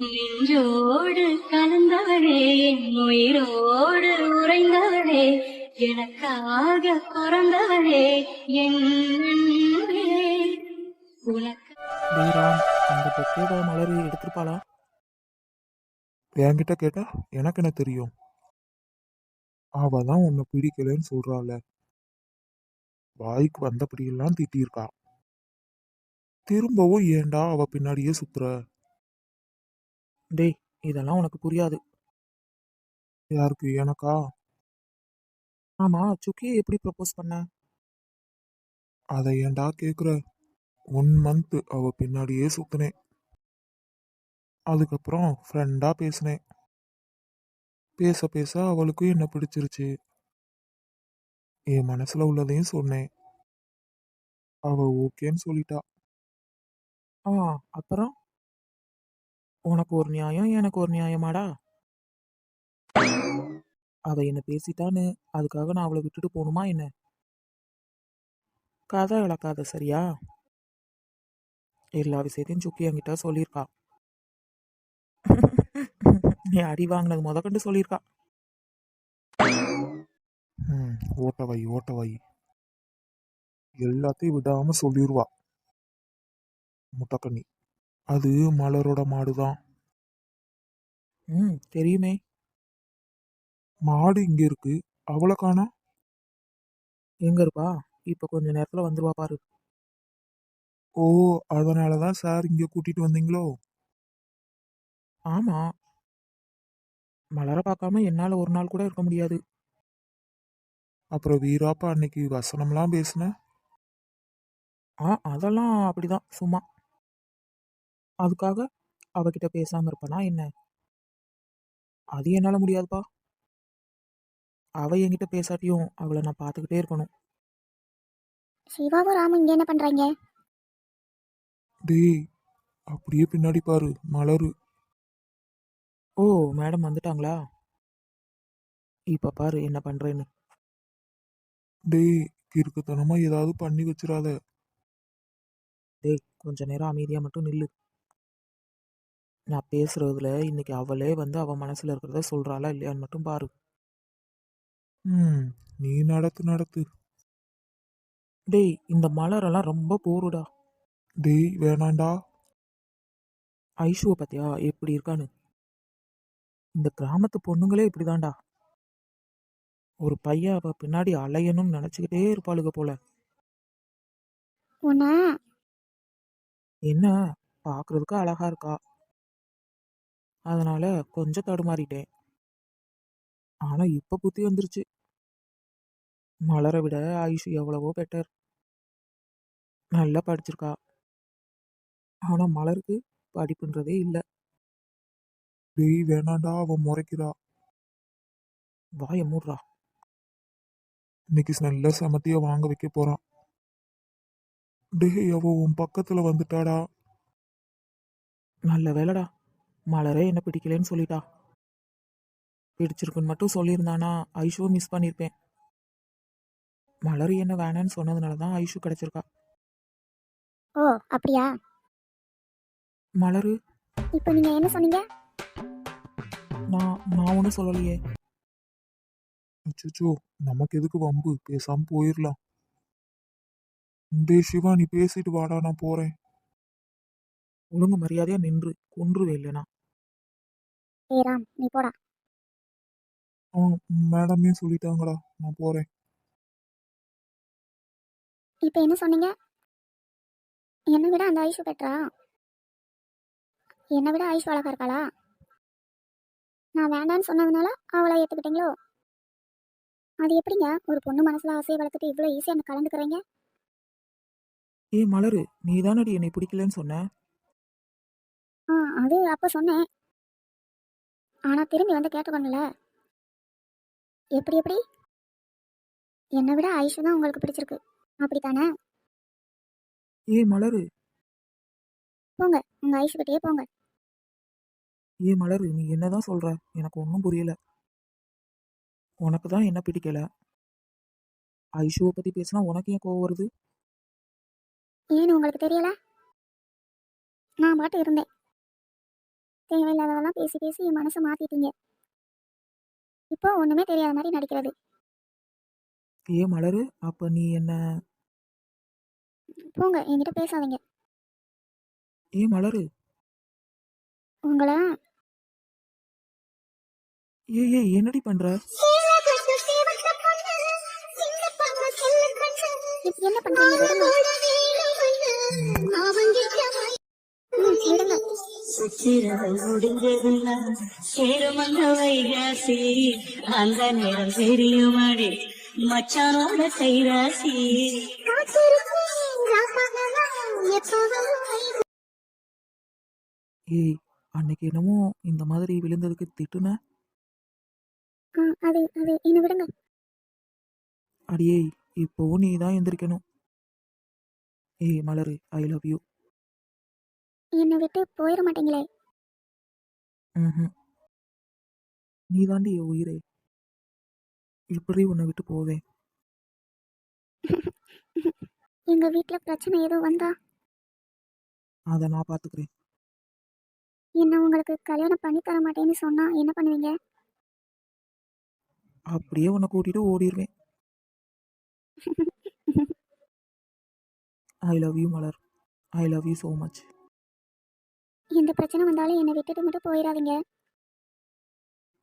நெஞ்சோடு கலந்தவளே என் உயிரோடு உறைந்தவளே எனக்காக பிறந்தவளே என் அன்பே உனக்கு அந்த மலர் எடுத்திருப்பாளா? என்கிட்ட கேட்டா எனக்கு என்ன தெரியும்? அவ தான் உன்னை பிடிக்கலன்னு சொல்றாள. வாய்க்கு வந்தபடியெல்லாம் திட்டியிருக்கா. திரும்பவும் ஏண்டா அவ பின்னாடியே சுத்துற? டேய் இதெல்லாம் உனக்கு புரியாது. யாருக்கு எனக்கா? ஆமா சுக்கியை எப்படி ப்ரப்போஸ் பண்ண? அதை ஏன்டா கேக்குற? ஒன் மந்த் அவ பின்னாடியே சுத்தினேன். அதுக்கப்புறம் ஃப்ரெண்டா பேசினேன். பேச பேச அவளுக்கும் என்ன பிடிச்சிருச்சு? என் மனசுல உள்ளதையும் சொன்னேன். அவ ஓகேன்னு சொல்லிட்டா. ஆ அப்புறம்? உனக்கு ஒரு நியாயம் எனக்கு ஒரு நியாயமாடா? அவ என்ன பேசிட்டான்னு அதுக்காக நான் அவளை விட்டுட்டு போகணுமா என்ன? கதை இழக்காத சரியா? எல்லா விஷயத்தையும் சுக்கி என்கிட்ட சொல்லியிருக்கா. நீ அடி வாங்கினது முதக்கண்டு சொல்லியிருக்கா. ம் ஓட்ட வை எல்லாத்தையும் விடாம சொல்லிடுவா முட்டக்கண்ணி. அது மலரோட மாடுதான். ம் தெரியுமே. மாடு இங்க இருக்கு. அவளை காணா. எங்க இருப்பா? இப்ப கொஞ்ச நேரத்துல வந்துருவா பாரு. ஓ அதனாலதான் சார் இங்க கூட்டிட்டு வந்தீங்களோ? ஆமா. மலர பார்க்காம என்னால ஒரு நாள் கூட இருக்க முடியாது. அப்புறம் வீராப்பா அன்னைக்கு வசனம்லாம் பேசுன? ஆ அதெல்லாம் அப்படிதான் சும்மா. அதுக்காக அவகிட்ட பேசாம இருப்பனா என்ன? அது என்னால முடியாதுப்பா. அவ என்கிட்ட பேசாட்டியும் அவளை நான் பார்த்துக்கிட்டே இருக்கணும். சிவாவும் ராமும் இங்க என்ன பண்றாங்க? டேய் அப்படியே பின்னாடி பாரு மலரு. ஓ மேடம் வந்துட்டாங்களா? இப்ப பாரு என்ன பண்றேன்னு. டேய் கிறுக்குத்தனமா ஏதாவது பண்ணி வச்சிடாத. டேய் கொஞ்ச நேரம் அமைதியா மட்டும் நில்லு. நான் பேசுறதுல இன்னைக்கு அவளே வந்து அவ மனசுல இருக்கிறத சொல்றாளா இல்லையான்னு மட்டும் பாரு. ம் நீ நடத்து நடத்து. டேய் இந்த மலரெல்லாம் ரொம்ப போருடா. டேய் வேணாண்டா. ஐஷுவை பத்தியா எப்படி இருக்கான்னு? இந்த கிராமத்து பொண்ணுங்களே இப்படிதான்டா. ஒரு பையன் அவ பின்னாடி அலையணும்னு நினைச்சுக்கிட்டே இருப்பாளுக போல. என்ன? பார்க்கறதுக்கு அழகா இருக்கா. அதனால கொஞ்சம் தடுமாறிட்டேன். ஆனா இப்ப புத்தி வந்துருச்சு. மலரை விட ஐஷு எவ்வளவோ பெட்டர் நல்லா படிச்சிருக்கா. ஆனா மலருக்கு படிப்புன்றதே இல்ல. டேய் வேணாண்டா அவ முறைக்கிறா. வாய மூடுறா. இன்னைக்கு நல்ல சமத்திய வாங்க வைக்க போறான் டேய் அவ உன் பக்கத்துல வந்துட்டாடா. நல்ல வேலைடா மலரே என்ன பிடிக்கலன்னு சொல்லிட்டா. பிடிச்சிருக்குன்னு மட்டும் சொல்லியிருந்தானா ஐஷுவை மிஸ் பண்ணியிருப்பேன் மலர் என்ன வேணான்னு சொன்னதுனால தான் ஐஷு கிடைச்சிருக்கா. ஓ அப்படியா? மலரு. இப்போ நீங்க என்ன சொன்னீங்க? நான் நான் ஒன்றும் சொல்லலையே. அச்சோ நமக்கு எதுக்கு வம்பு? பேசாம போயிடலாம் டேய் சிவா நீ பேசிட்டு வாடா நான் போறேன். ஒழுங்கு மரியாதையா நின்று கொன்றுவே இல்லைனா. ஏ ராம் நீ போடா. ஆ மேடமே சொல்லிட்டாங்கடா நான் போறேன். இப்போ என்ன சொன்னீங்க? என்னை விட அந்த ஐஷு பெட்ரா என்னை விட ஐஷு அழகா இருக்காளா? நான் வேண்டான்னு சொன்னதுனால அவளை ஏற்றுக்கிட்டீங்களோ அது எப்படிங்க? ஒரு பொண்ணு மனசுல ஆசையை வளர்த்துட்டு இவ்வளோ ஈஸியாக அந்த கலந்துக்கிறீங்க? ஏ மலரு நீ தானடி என்னை பிடிக்கலன்னு சொன்ன? ஆ அது அப்போ சொன்னேன். ஆனால் திரும்பி வந்து கேட்டுக்கோங்கல்ல எப்படி எப்படி? என்னை விட ஐஷு தான் உங்களுக்கு பிடிச்சிருக்கு. அப்படித்தானே? ஏ மலரு. போங்க உங்கள் ஐஷுக்கிட்டே போங்க. ஏ மலரு நீ என்னதான் சொல்ற? எனக்கு ஒன்றும் புரியல. உனக்கு தான் என்ன பிடிக்கல? ஐஷுவை பத்தி பேசினா உனக்கு ஏன் கோவம் வருது? ஏன்னு உங்களுக்கு தெரியல? நான் பாட்டு இருந்தேன். தேவையில்லாததெல்லாம் பேசி பேசி என் மனசை மாத்திட்டீங்க. இப்போ ஒண்ணுமே தெரியாத மாதிரி நடிக்கிறது. ஏ மலரு அப்ப நீ என்ன? போங்க என்கிட்ட பேசாதீங்க. ஏ மலரு. உங்களை ஏ ஏ என்னடி பண்ற? என்ன பண்றீங்க? சேரும் அந்த வைகாசி அந்த நேரம் தெரியுமாடி. மச்சானோட கைராசி. ஏய் அன்னைக்கு என்னமோ இந்த மாதிரி விழுந்ததுக்கு திட்டுன? அது அது என்ன விடுங்க. அடியே இப்போவும் நீ தான் எந்திரிக்கணும். ஏய் மலரு ஐ லவ் யூ என்னை விட்டு போயிட மாட்டீங்களே. ம் நீ தாண்டி என் உயிரே. எப்படி உன்னை விட்டு போவேன். எங்க வீட்ல பிரச்சனை எதுவும் வந்தா? அதை நான் பார்த்துக்கிறேன் என்ன உங்களுக்கு கல்யாணம் பண்ணி தர மாட்டேன்னு சொன்னா என்ன பண்ணுவீங்க? அப்படியே உன்னை கூட்டிட்டு ஓடிடுவேன் I love you Malar. I love you so much எந்த பிரச்சனை வந்தாலும் என்னை விட்டுட்டு மட்டும் போயிடாதீங்க.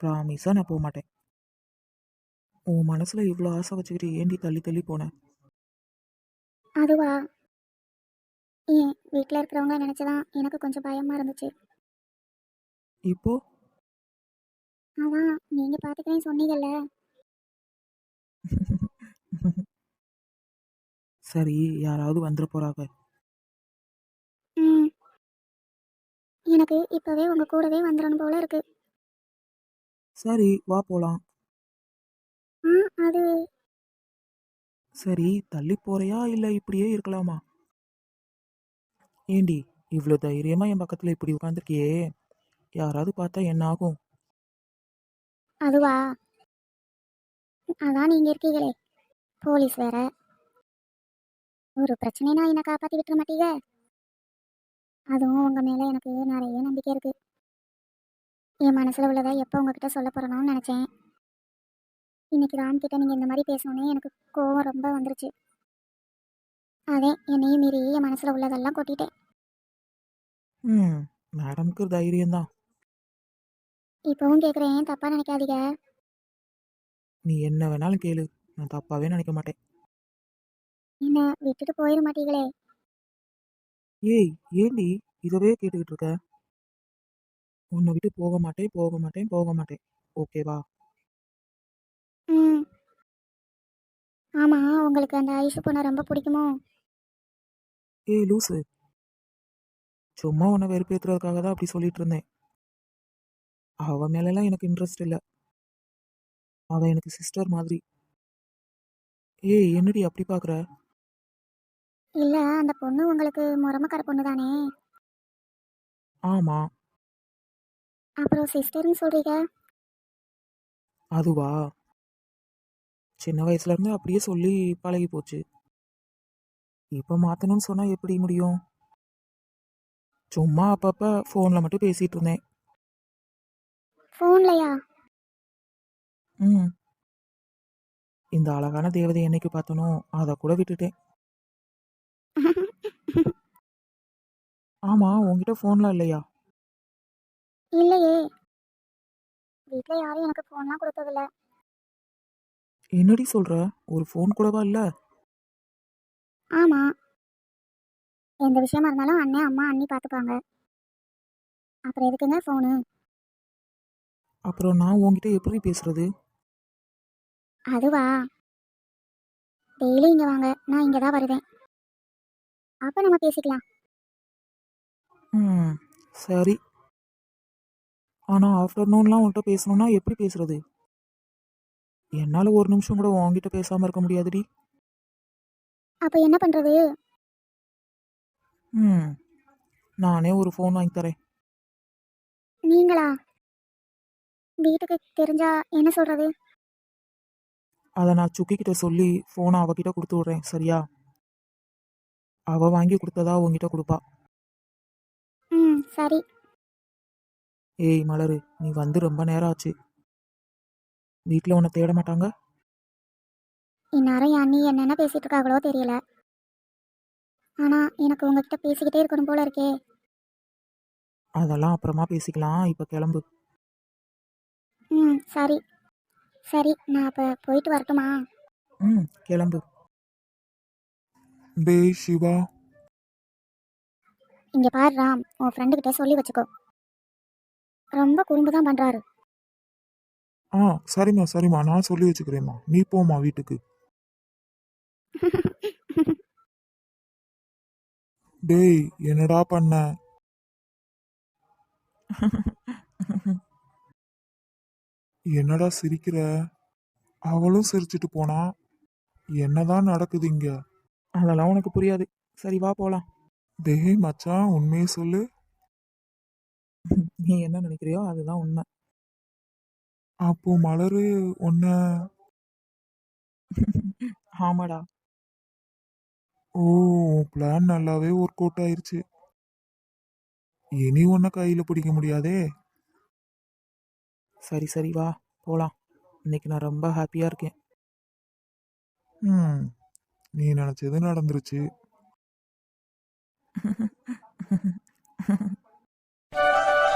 ப்ராமிஸாக நான் போக மாட்டேன். உன் மனசில் இவ்வளோ ஆசை வச்சுக்கிட்டு ஏண்டி தள்ளி தள்ளி போனேன் அதுவா? ஏன் வீட்டில் இருக்கிறவங்க நினச்சதான் எனக்கு கொஞ்சம் பயமா இருந்துச்சு. இப்போ? அதான் நீங்க பார்த்துக்கிறேன்னு சொன்னீங்கல்ல. சரி யாராவது வந்துட போறாங்க. எனக்கு இப்போவே உங்க கூடவே வந்துடணும் போல இருக்கு. சரி வா போலாம். ஆ அது சரி தள்ளி போறியா இல்லை இப்படியே இருக்கலாமா? ஏண்டி இவ்வளோ தைரியமா என் பக்கத்தில் இப்படி உட்காந்துருக்கியே யாராவது பார்த்தா என்ன ஆகும்? அதுவா? அதான் நீங்க இருக்கீங்களே. போலீஸ் வேற. ஒரு பிரச்சனைனா என்ன காப்பாத்தி விட்டுற மாட்டீங்க? அதுவும் உங்க மேல எனக்கு நிறைய நம்பிக்கை இருக்கு. என் மனசுல உள்ளதை எப்போ உங்ககிட்ட சொல்ல போறேனோன்னு நினைச்சேன். இன்னைக்கு ராம் கிட்ட நீங்க இந்த மாதிரி பேசணுன்னே எனக்கு கோவம் ரொம்ப வந்துருச்சு. அதே என்னையும் மீறி என் மனசுல உள்ளதெல்லாம் கொட்டிட்டேன். ம் மேடம்க்கு தைரியம்தான் இப்பவும் கேக்குறேன் தப்பா நினைக்காதீங்க. நீ என்ன வேணாலும் கேளு. நான் தப்பாவே நினைக்க மாட்டேன். என்ன விட்டுட்டு போயிட மாட்டீங்களே. ஏய் ஏண்டி இதவே கேட்டுக்கிட்டு இருக்க? உன்னை விட்டு போக மாட்டேன் போக மாட்டேன் போக மாட்டேன். ஓகேவா ம். ஆமா உங்களுக்கு அந்த ஐஷு பொண்ணை ரொம்ப பிடிக்குமோ? ஏய் லூசு. சும்மா உன்னை வெறுப்பேத்துறதுக்காக தான் அப்படி சொல்லிட்டு இருந்தேன். அவ மேலெல்லாம் எனக்கு இன்ட்ரெஸ்ட் இல்லை. அவ எனக்கு சிஸ்டர் மாதிரி. ஏய் என்னடி அப்படி பார்க்குற இல்ல அந்த பொண்ணு உங்களுக்கு முறமக்கார பொண்ணு தானே ஆமா. அப்புறம் சிஸ்டர்னு சொல்றீங்க? அதுவா? சின்ன வயசுல இருந்து அப்படியே சொல்லி பழகி போச்சு. இப்போ மாத்தணும்னு சொன்னா எப்படி முடியும்? சும்மா அப்பப்ப ஃபோன்ல மட்டும் பேசிட்டு இருந்தேன். ஃபோன்லையா ம். இந்த அழகான தேவதை என்னைக்கு பார்த்தனோ அதை கூட விட்டுட்டேன். ஆமா உன்கிட்ட ஃபோன்லாம் இல்லையா? இல்லையே. வீட்ல யாரும் எனக்கு ஃபோன்லாம் கொடுத்ததில்ல. என்னடி சொல்ற? ஒரு ஃபோன் கூடவா இல்ல? ஆமா. எந்த விஷயமா இருந்தாலும் அண்ணன் அம்மா அண்ணி பார்த்துப்பாங்க அப்புறம் எதுக்குங்க ஃபோனு அப்புறம் நான் உன்கிட்ட எப்படி பேசுறது? அதுவா? டெய்லி இங்க வாங்க. நான் இங்க தான் வருவேன். அப்ப நம்ம பேசிக்கலாம். ம் சரி. ஆனா ஆஃப்டர்நூன்லாம் உன்கிட்ட பேசணும்னா எப்படி பேசுறது? என்னால ஒரு நிமிஷம் கூட உன்கிட்ட பேசாம இருக்க முடியாதுடி. அப்ப என்ன பண்றது? ம் நானே ஒரு ஃபோன் வாங்கி தரேன். நீங்களா? வீட்டுக்கு தெரிஞ்சா என்ன சொல்றது? அதை நான் சுக்கி கிட்ட சொல்லி ஃபோனை அவகிட்ட கொடுத்து விட்றேன் சரியா? அவ வாங்கி கொடுத்ததா உன்கிட்ட கொடுப்பா. ம் சரி. ஏய் மலரு நீ வந்து ரொம்ப நேரம் ஆச்சு. வீட்டில் உன்னை தேட மாட்டாங்க? இந்நேரம் என் அண்ணி என்னென்ன பேசிட்டு இருக்காங்களோ தெரியல. ஆனா எனக்கு உங்ககிட்ட பேசிக்கிட்டே இருக்கணும் போல இருக்கே. அதெல்லாம் அப்புறமா பேசிக்கலாம் இப்போ கிளம்பு. ம் சரி. சரி நான் அப்போ போயிட்டு வரட்டுமா? ம் கிளம்பு. டேய் சிவா. இங்கே பாரு ராம். உன் ஃப்ரெண்டுக்கிட்ட சொல்லி வச்சுக்கோ. ரொம்ப குறும்பு தான் பண்ணுறாரு ஆ சரிம்மா சரிம்மா. நான் சொல்லி வச்சுக்கிறேம்மா. நீ போம்மா வீட்டுக்கு. டேய் என்னடா பண்ண? என்னடா சிரிக்கிற? அவளும் சிரிச்சிட்டு போனா. என்னதான் நடக்குது இங்க? அதெல்லாம் உனக்கு புரியாது. சரி வா போகலாம் டேய் மச்சான் உண்மையை சொல்லு. நீ என்ன நினைக்கிறியோ அதுதான் உண்மை. அப்போ மலரு உன்ன ஆமாடா. ஓ பிளான் நல்லாவே ஒர்க் அவுட் ஆயிருச்சு. இனி உன்னை கையில பிடிக்க முடியாதே. சரி சரி வா போகலாம் இன்னைக்கு நான் ரொம்ப ஹாப்பியாக இருக்கேன். ம். நீ நினைச்சது நடந்துருச்சு.